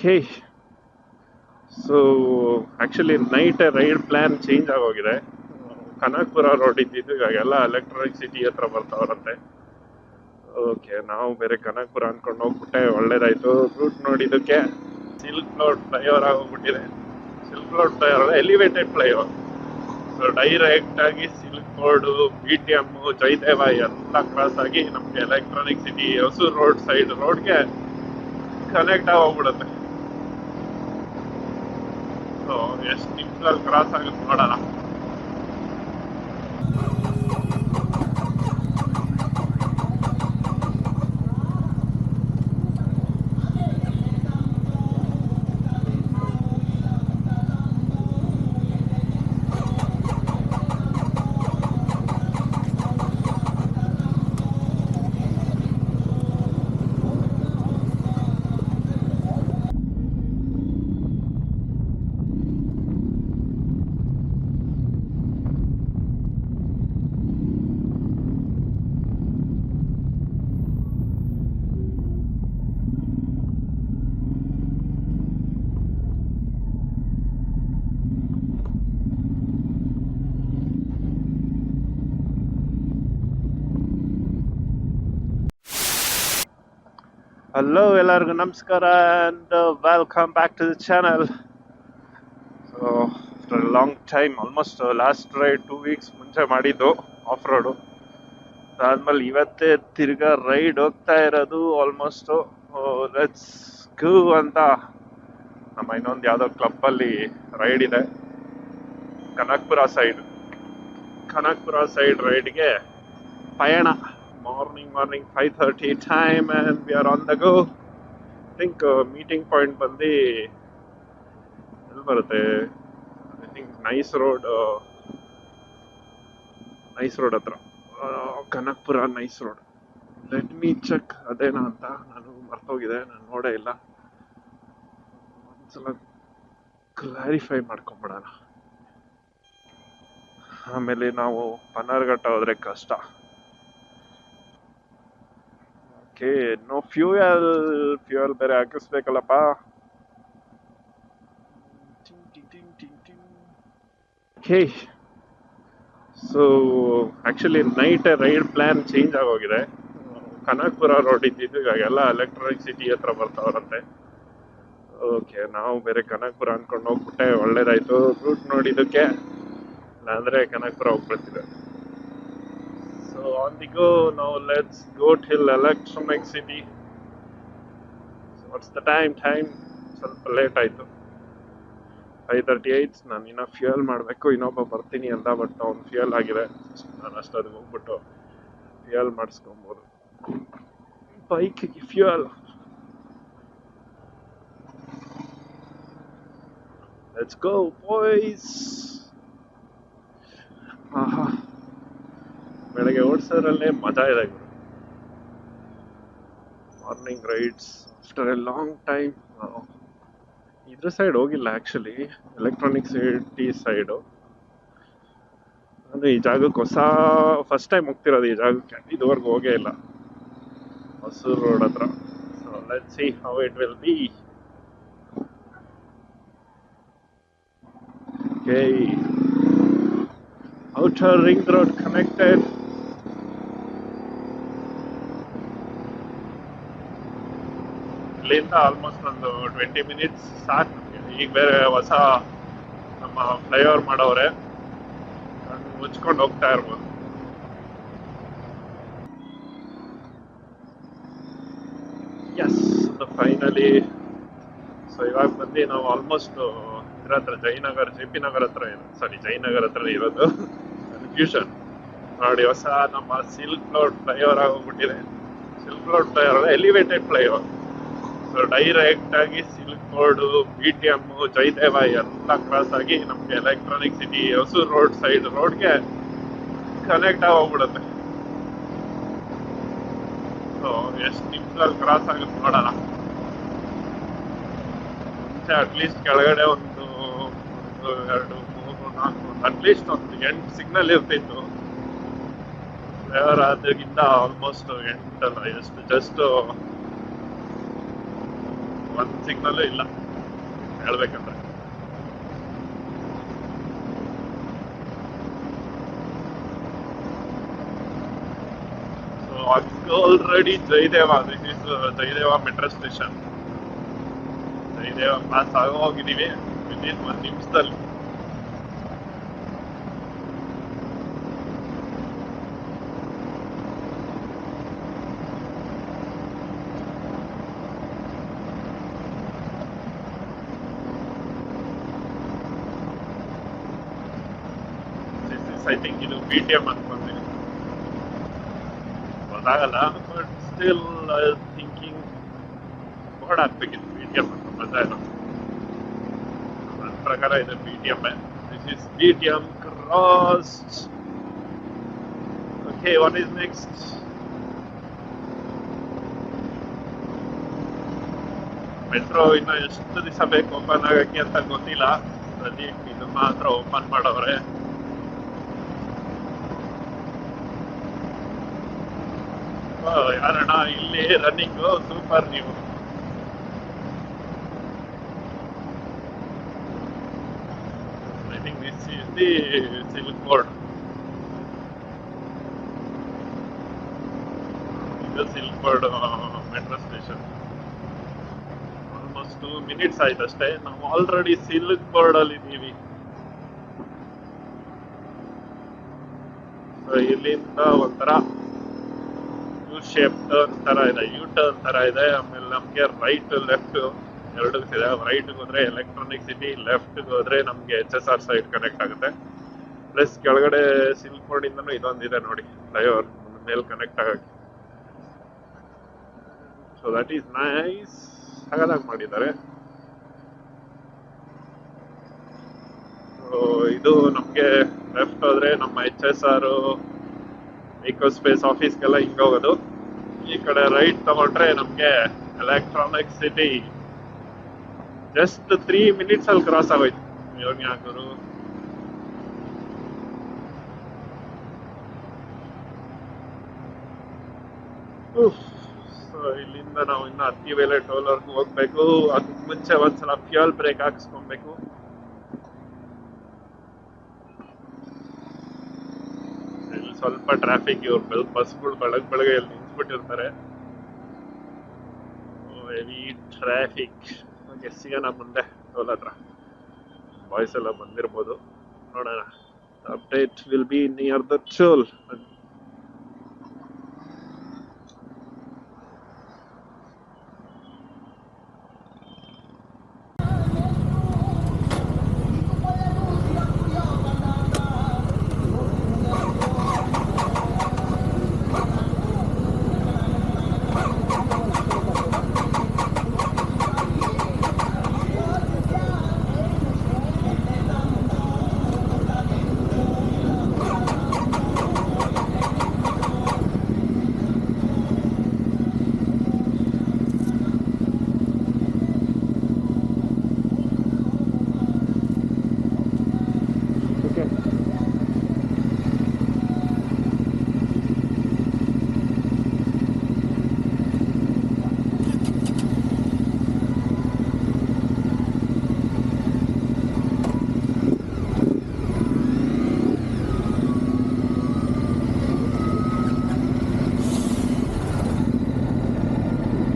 Okay so actually night ride plan change ಆಗೋಗಿದೆ. Kanakapura road ಇದ್ದಿದ್ದು ಇವಾಗೆಲ್ಲ ಎಲೆಕ್ಟ್ರಾನಿಕ್ ಸಿಟಿ ಹತ್ರ ಬರ್ತಾವ್ರಂತೆ. ಓಕೆ ನಾವು ಬೇರೆ ಕನಕಪುರ ಅನ್ಕೊಂಡು ಹೋಗ್ಬಿಟ್ಟೆ, ಒಳ್ಳೇದಾಯ್ತು. ರೂಟ್ ನೋಡಿದ್ದಕ್ಕೆ silk road flyover ಆಗೋಗ್ಬಿಟ್ಟಿದೆ. Silk road flyover elevated flyover so direct ಆಗಿ silk road B T M Jayadeva ಎಲ್ಲ ಕ್ರಾಸ್ ಆಗಿ ನಮಗೆ electronic city Hosur road side ರೋಡ್ಗೆ ಕನೆಕ್ಟ್ ಆಗೋಗ್ಬಿಡುತ್ತೆ. ಎಷ್ಟು ನಿಮಿಷದಲ್ಲಿ ಕ್ರಾಸ್ ಆಗುತ್ತೆ ನೋಡೋಣ. ಹಲೋ ಎಲ್ಲರಿಗೂ ನಮಸ್ಕಾರ and welcome back to the channel so after long time almost last ride two weeks ಮುಂಚೆ ಮಾಡಿದ್ದು ಆಫ್ ರೋಡು ಅದಾದ್ಮೇಲೆ ಇವತ್ತೇ ತಿರ್ಗಾ ರೈಡ್ ಹೋಗ್ತಾ ಇರೋದು ಆಲ್ಮೋಸ್ಟು ಲೆಟ್ಸ್ ಗೋ ಅಂತ ನಮ್ಮ ಇನ್ನೊಂದು ಯಾವುದೋ ಕ್ಲಬ್ಬಲ್ಲಿ ರೈಡ್ ಇದೆ. ಕನಕ್ಪುರ ಸೈಡ್ ಕನಕ್ಪುರ ಸೈಡ್ ರೈಡ್ಗೆ ಪಯಣ. Morning morning five thirty time and we are on the go think meeting point ಬಂದು ಎಲ್ಲಿ ಬರುತ್ತೆ? I think nice road nice road ಹತ್ರ. Kanakapura nice road let me check ಅದೇನಾ ಅಂತ. ನಾನು ಮರ್ತೋಗಿದೆ, ನಾನು ನೋಡೇ ಇಲ್ಲ. ಒಂದ್ಸಲ ಕ್ಲಾರಿಫೈ ಮಾಡ್ಕೊಂಬಿಡೋಣ. ಆಮೇಲೆ ನಾವು ಪನ್ನರ್ಘಟ್ಟ ಹೋದ್ರೆ ಕಷ್ಟ. ಓಕೆ ನೋ ಫ್ಯೂಯಲ್ ಫ್ಯೂಯಲ್ ಬೇರೆ ಹಾಕಿಸ್ಬೇಕಲ್ಲಪ್ಪ. Okay so actually night ride plan change ಆಗೋಗಿದೆ. ಕನಕ್ಪುರ ರೋಡ್ ಇದ್ದಿದ್ದು ಇವಾಗೆಲ್ಲ ಎಲೆಕ್ಟ್ರಾನಿಕ್ ಸಿಟಿ ಹತ್ರ ಬರ್ತಾವ್ರಂತೆ. ಓಕೆ ನಾವು ಬೇರೆ ಕನಕ್ಪುರ ಅನ್ಕೊಂಡು ಹೋಗ್ಬಿಟ್ಟೆ ಒಳ್ಳೇದಾಯ್ತು. ರೂಟ್ ನೋಡಿದ್ದಕ್ಕೆ ಇಲ್ಲಾಂದ್ರೆ ಕನಕ್ಪುರ ಹೋಗ್ಬಿಡ್ತಿದೆ on ಆನ್ go, now ನಾವು go go till city. So, what's the time Time? ಸ್ವಲ್ಪ ಲೇಟ್ ಆಯಿತು. ಫೈವ್ ತರ್ಟಿ ಏಯ್ಟ್ ನಾನು ಇನ್ನೂ ಫ್ಯೂಯಲ್ ಮಾಡಬೇಕು. ಇನ್ನೊಬ್ಬ ಬರ್ತೀನಿ ಅಂತ ಬಟ್ ಅವ್ನು ಫ್ಯೂಯಲ್ ಆಗಿದೆ. ನಾನು ಅಷ್ಟೊತ್ತಿಗೆ ಹೋಗ್ಬಿಟ್ಟು ಫ್ಯೂಯಲ್ ಮಾಡಿಸ್ಕೊಬೋದು. ಬೈಕಿಗೆ ಫ್ಯೂಯಲ್ ಲೆಟ್ಸ್ ಗೋ ಬಾಯ್ಸ್ ಆಹಾ. ಓಡಿಸೋದ್ರಲ್ಲೇ ಮಜಾ ಇದೆ morning rides after a long time ಇದ್ರ ಸೈಡ್ ಹೋಗಿಲ್ಲ ಆ್ಯಕ್ಚುಲಿ ಎಲೆಕ್ಟ್ರಾನಿಕ್ ಸಿಟಿ ಸೈಡು ಅಂದರೆ ಈ ಜಾಗಕ್ಕೆ ಹೊಸ ಫಸ್ಟ್ ಟೈಮ್ ಹೋಗ್ತಿರೋದು ಈ ಜಾಗಕ್ಕೆ. ಇದುವರೆಗೂ ಹೋಗೇ ಇಲ್ಲ. ಹೊಸೂರು ರೋಡ್ ಹತ್ರ. So let see how it will be okay outer ring road connected. ಇಲ್ಲಿಂದ ಆಲ್ಮೋಸ್ಟ್ ಒಂದು ಟ್ವೆಂಟಿ ಮಿನಿಟ್ಸ್ ಸಾಕು. ಈಗ ಬೇರೆ ಹೊಸ ನಮ್ಮ ಫ್ಲೈಓವರ್ ಮಾಡವ್ರೆ ಕಣ್ಣು ಮುಚ್ಕೊಂಡು ಹೋಗ್ತಾ ಇರ್ಬೋದು. ಎಸ್ ಫೈನಲಿ ಸೊ ಇವಾಗ ಬಂದು ನಾವು ಆಲ್ಮೋಸ್ಟ್ ಇದ್ರ ಹತ್ರ ಜಯನಗರ್ ಜೆ ಪಿ ನಗರ್ ಹತ್ರ ಸಾರಿ ಜಯನಗರ್ ಹತ್ರ ಇರೋದು. ಕನ್ಫ್ಯೂಷನ್ ನೋಡಿ, ಹೊಸ ನಮ್ಮ silk road flyover ಆಗೋಗ್ಬಿಟ್ಟಿದೆ. Silk road flyover elevated flyover so direct ಆಗಿ silk road B T M Jayadeva ಎಲ್ಲ ಕ್ರಾಸ್ ಆಗಿ ನಮ್ಗೆ electronic city Hosur road side ರೋಡ್ಗೆ ಕನೆಕ್ಟ್ ಆಗೋಗ್ಬಿಡುತ್ತೆ. ಸೊ ಎಷ್ಟು ನಿಮಿಷದಲ್ಲಿ ಕ್ರಾಸ್ ಆಗುತ್ತೆ ನೋಡೋಣ. ಮುಂಚೆ ಅಟ್ಲೀಸ್ಟ್ ಕೆಳಗಡೆ ಒಂದು ಒಂದು ಎರಡು, ಮೂರು, ನಾಲ್ಕು ಅಟ್ಲೀಸ್ಟ್ ಒಂದು ಎಂಟು ಸಿಗ್ನಲ್ ಇರ್ತಿತ್ತು. ಫ್ಲೇವರ್ ಆದಾಗಿಂದ ಆಲ್ಮೋಸ್ಟ್ ಎಂಟಲ್ಲ ಎಷ್ಟು ಜಸ್ಟ್ ಒಂದ್ ಸಿಗ್ನಲ್ ಇಲ್ಲ. ಹೇಳ್ಬೇಕಂದ್ರೆ. Already Jayadeva this is Jayadeva metro station Jayadeva pass ಆಗೋಗಿದ್ದೀವಿ ಹೋಗಿದೀವಿ ಇನ್ ಒಂದ್ ನಿಮಿಷದಲ್ಲಿ ದಿಸ್ ಇಸ್ ಐ ಥಿಂಕ್ ಇದು ಟಿ ಎಂ ಅನ್ಕೊಂತೀನಿ ಗೊತ್ತಾಗಲ್ಲ ಬಟ್ ಸ್ಟಿಲ್ ಥಿಂಕಿಂಗ್ ಬೋರ್ಡ್ ಹಾಕ್ಬೇಕಿತ್ತು ಬಿ ಟಿ ಎಂ ಅಂತ ಮಜಾ ಇಲ್ಲ ನನ್ನ ಪ್ರಕಾರ ಇದು B T M this is B T M cross okay what is next metro ಇನ್ನು ಎಷ್ಟು ದಿವಸ ಬೇಕು ಓಪನ್ ಆಗಕ್ಕೆ ಅಂತ ಗೊತ್ತಿಲ್ಲ. ಪ್ರದೀಪ್ ಇದು ಮಾತ್ರ ಓಪನ್ ಮಾಡವ್ರೆ. ಯಾರಣ್ಣ ಇಲ್ಲಿ ರನ್ನಿಂಗ್ ಸೂಪರ್ ನೀವು I think this is the silk board ಇದು silk board metro station almost two minutes ಆಯ್ತು ಅಷ್ಟೇ ನಾವು ಆಲ್ರೆಡಿ ಸಿಲ್ಕ್ ಬೋರ್ಡ್ ಅಲ್ಲಿ ಇದ್ದೀವಿ. ಇಲ್ಲಿಂದ ಒಂಥರ ಶೇಪ್ ಟರ್ನ್ ತರ ಇದೆ ಯು ಟರ್ನ್ ತರ ಇದೆ. ಆಮೇಲೆ ನಮಗೆ ರೈಟ್ ಲೆಫ್ಟ್ ಎರಡು ಇದೆ. ರೈಟ್ ಹೋದ್ರೆ ಎಲೆಕ್ಟ್ರಾನಿಕ್ ಸಿಟಿ ಲೆಫ್ಟ್ ಹೋದ್ರೆ ನಮಗೆ H S R side connect ಆಗುತ್ತೆ. ಪ್ಲಸ್ ಕೆಳಗಡೆ ಸಿಲ್ಕ್ ಇಂದನೂ ಇದೊಂದಿದೆ ನೋಡಿ ಫ್ಲೈಓವರ್ ಮೇಲೆ ಕನೆಕ್ಟ್ ಆಗಕ್ಕೆ. ಸೊ ದಟ್ ಈಸ್ ನೈಸ್ ಹಾಗಾದಾಗ ಮಾಡಿದ್ದಾರೆ. ಇದು ನಮ್ಗೆ ಲೆಫ್ಟ್ ಹೋದ್ರೆ ನಮ್ಮ H S R eco space ಆಫೀಸ್ಗೆಲ್ಲ ಹಿಂಗ್ ಹೋಗೋದು. ಈ ಕಡೆ ರೈಟ್ ತಗೊಂಡ್ರೆ ನಮಗೆ electronic city just three minutes ಅಲ್ಲಿ ಕ್ರಾಸ್ ಆಗೋಯ್ತು. ಯೋಗಿ ಹಾಕೋರು. ಸೊ ಇಲ್ಲಿಂದ ನಾವು ಇನ್ನು ಹತ್ತಿ ವೇಲೆ ಟೋಲ್ವರ್ಗೂ ಹೋಗ್ಬೇಕು. ಅದಕ್ಕೆ ಮುಂಚೆ ಒಂದ್ಸಲ ಫ್ಯೂಯಲ್ ಬ್ರೇಕ್ ಹಾಕ್ಸ್ಕೊಬೇಕು. ಸ್ವಲ್ಪ ಟ್ರಾಫಿಕ್ ಇವ್ರು ಬಸ್ಗಳು ಬೆಳಗ್ ಬೆಳಗ್ಗೆ ಎಲ್ಲಿ ನಿಂತ್ಬಿಟ್ಟಿರ್ತಾರೆ. ಹೆವಿ ಟ್ರಾಫಿಕ್ ಓಕೆ ಸಿಗೋಣ ಮುಂದೆ ಟೋಲ್ ಹತ್ರ. ಬಾಯ್ಸ್ ಎಲ್ಲ ಬಂದಿರ್ಬೋದು. ನೋಡೋಣ. Update will be near the toll okay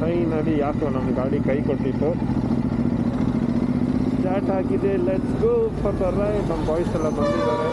finally ಯಾಕೋ ನಮ್ಮ ಗಾಡಿ ಕೈ ಕೊಟ್ಟಿತ್ತು. ಸ್ಟಾರ್ಟ್ ಆಗಿದೆ let's go for the ride ನಮ್ಮ ಬಾಯ್ಸ್ ಎಲ್ಲ ಬಂದಿದ್ದಾರೆ.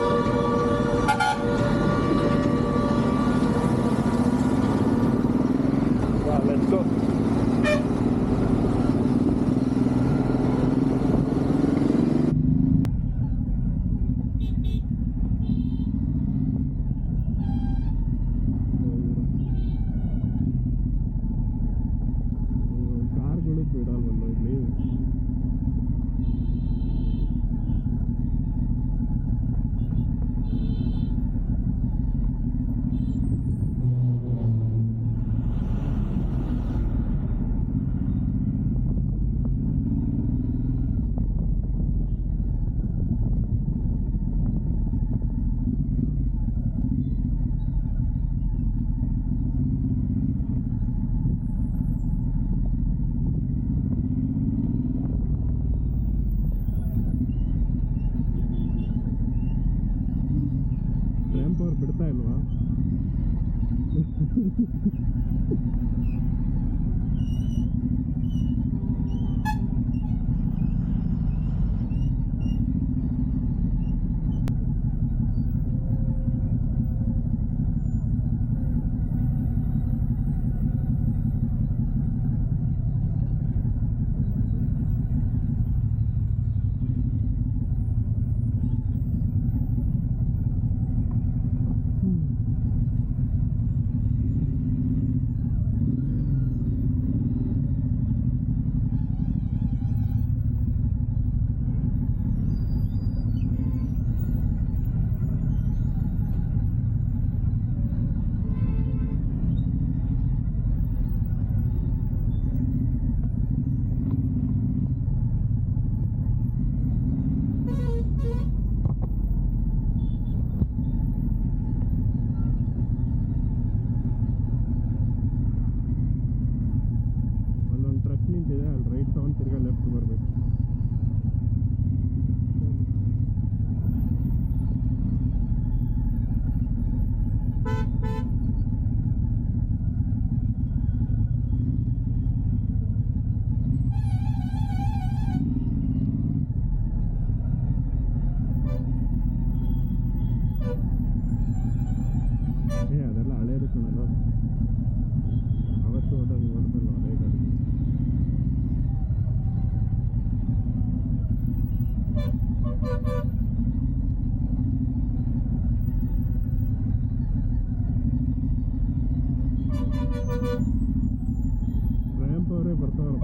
Vean pobre por todo.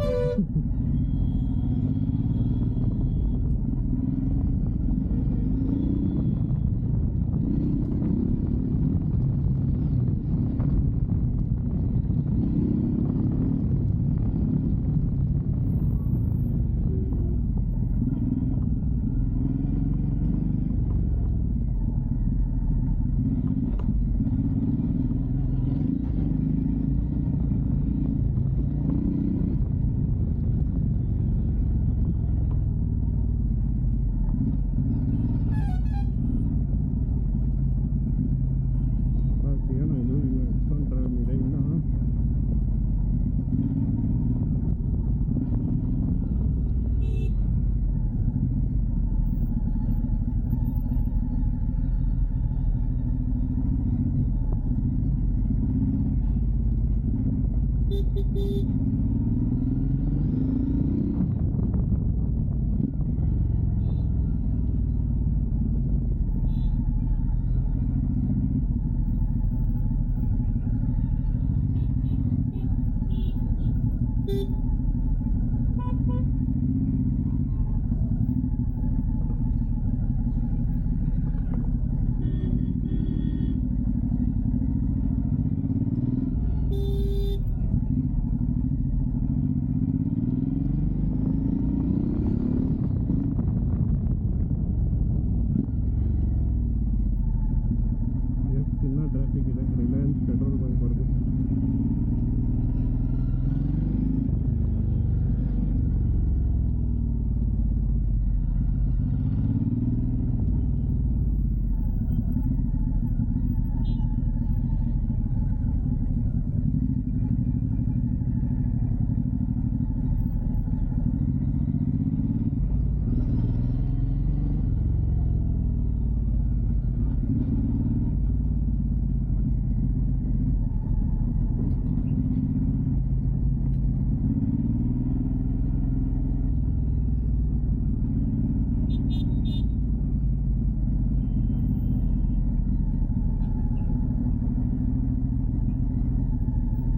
beep beep beep.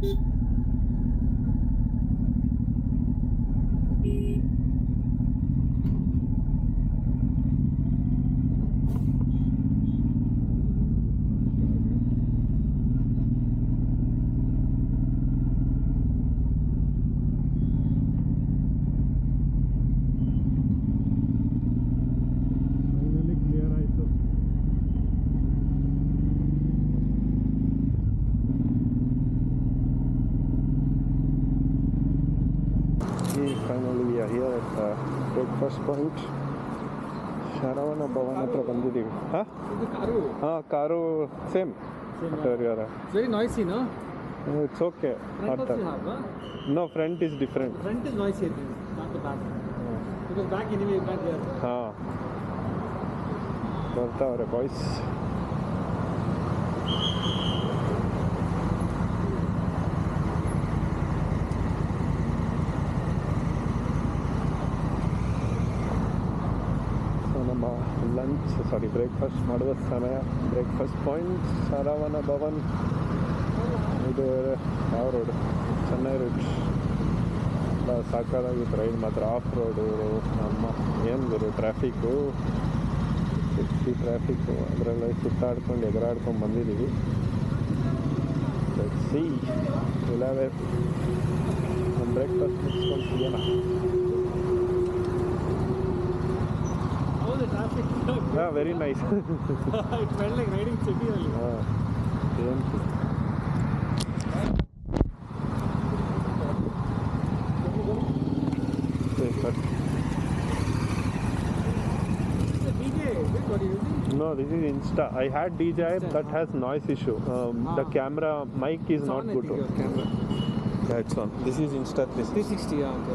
Beep. Finally we are here at the breakfast point. Sharavana Bhavan ಹತ್ರ ಬಂದಿದ್ದೀವಿ ಹಾಂ ಇದು ಕಾರು ಹಾಂ car same Same, interior very noisy no it's okay front also have no front is different front is noisy ಐತಿ not the back because back anyway back there ಹಾಂ ಬರ್ತಾವ್ರೆ boys so ನಮ್ಮ lunch sorry breakfast ಮಾಡುವ ಸಮಯ. Breakfast point Saravana Bhavan. ಇದು ಯಾವ road Chennai road ಸಾಕಾಗಿ ride ಮಾತ್ರ ಆಫ್ ರೋಡು ನಮ್ಮ, ಏನು ಗುರು ಟ್ರಾಫಿಕ್ಕು ಸಿಕ್ಸಿ ಟ್ರಾಫಿಕ್ಕು ಅದರಲ್ಲ ಸುತ್ತಾಡ್ಕೊಂಡು, ಎಗರಾಡ್ಕೊಂಡು ಬಂದಿದ್ದೀವಿ. ಸಿ ಇಲ್ಲವೇ ಬ್ರೇಕ್ಫಾಸ್ಟ್ ಮುಗಿಸ್ಕೊಂಡು ಸಿಗೋಣ Yeah, very nice. it felt like riding city only. Yeah, same thing. No, this is Insta. I had DJI Insta, that has noise issue. Um, ah. The camera mic is it's not on, good. Camera. Yeah, it's on. This is Insta 360. 360, yeah, okay.